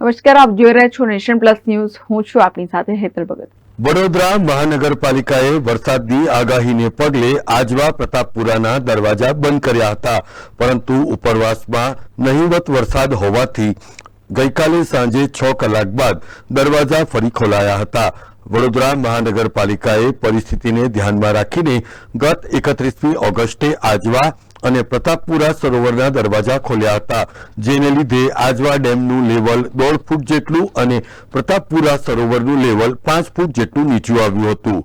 નમસ્કાર, આપ જોઈ રહ્યા છો નેશન પ્લસ ન્યૂઝ. હું છું આપની સાથે હેતલ ભગત. વડોદરા મહાનગરપાલિકાએ વરસાદની આગાહીને પગલે આજવા પ્રતાપપુરાના દરવાજા બંધ કર્યા હતા. પરંતુ ઉપરવાસમાં નહીવત વરસાદ હોવાથી ગઈકાલે સાંજે છ કલાક બાદ દરવાજા ફરી ખોલાયા હતા. વડોદરા મહાનગરપાલિકાએ પરિસ્થિતિને ધ્યાનમાં રાખીને ગત એકત્રીસમી ઓગસ્ટે આજવા અને પ્રતાપપુરા સરોવરના દરવાજા ખોલ્યા હતા, જેને લીધે આજવા ડેમનું લેવલ દોઢ ફૂટ જેટલું અને પ્રતાપપુરા સરોવરનું લેવલ પાંચ ફૂટ જેટલું નીચું આવ્યું હતું.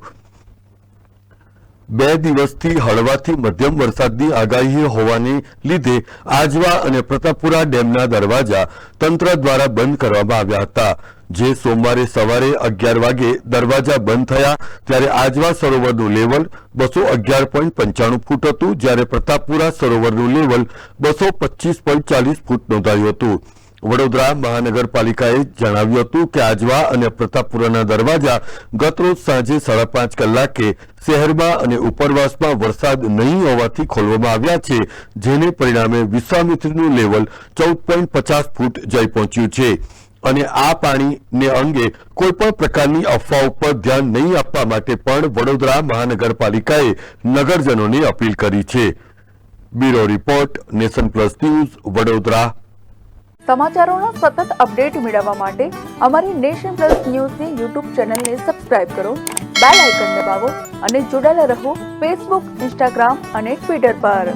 બે દિવસથી હળવાથી મધ્યમ વરસાદની આગાહી હોવાને લીધે આજવા અને પ્રતાપપુરા ડેમના દરવાજા તંત્ર દ્વારા બંધ કરવામાં આવ્યા હતા. જે સોમવારે સવારે અગિયાર વાગે દરવાજા બંધ થયા, ત્યારે આજવા સરોવરનું લેવલ બસો અગિયાર પોઈન્ટ પંચાણું ફૂટ હતું, જ્યારે પ્રતાપપુરા સરોવરનું લેવલ બસો પચીસ પોઈન્ટ ચાલીસ ફૂટ નોંધાયું હતું. વડોદરા મહાનગરપાલિકાએ જણાવ્યું હતું કે આજવા અને પ્રતાપપુરાના દરવાજા ગતરોજ સાંજે સાડા પાંચ કલાકે શહેરમાં અને ઉપરવાસમાં વરસાદ નહીં હોવાથી ખોલવામાં આવ્યા છે, જેને પરિણામે વિશ્વામિત્રીનું લેવલ ચૌદ પોઈન્ટ પચાસ ફૂટ જઈ પહોંચ્યું છે. અને આ પાણીને અંગે કોઈપણ પ્રકારની અફવા ઉપર ધ્યાન નહીં આપવા માટે પણ વડોદરા મહાનગરપાલિકાએ નગરજનોને અપીલ કરી છે. Bureau report, nation plus news, Vadodara. સમાચારોના સતત અપડેટ મેળવવા માટે અમારી નેશન પ્લસ ન્યૂઝની યુટ્યુબ ચેનલને સબસ્ક્રાઇબ કરો, બેલ આઇકન દબાવો અને જોડાયેલા રહો ફેસબુક, ઇન્સ્ટાગ્રામ અને ટ્વિટર પર.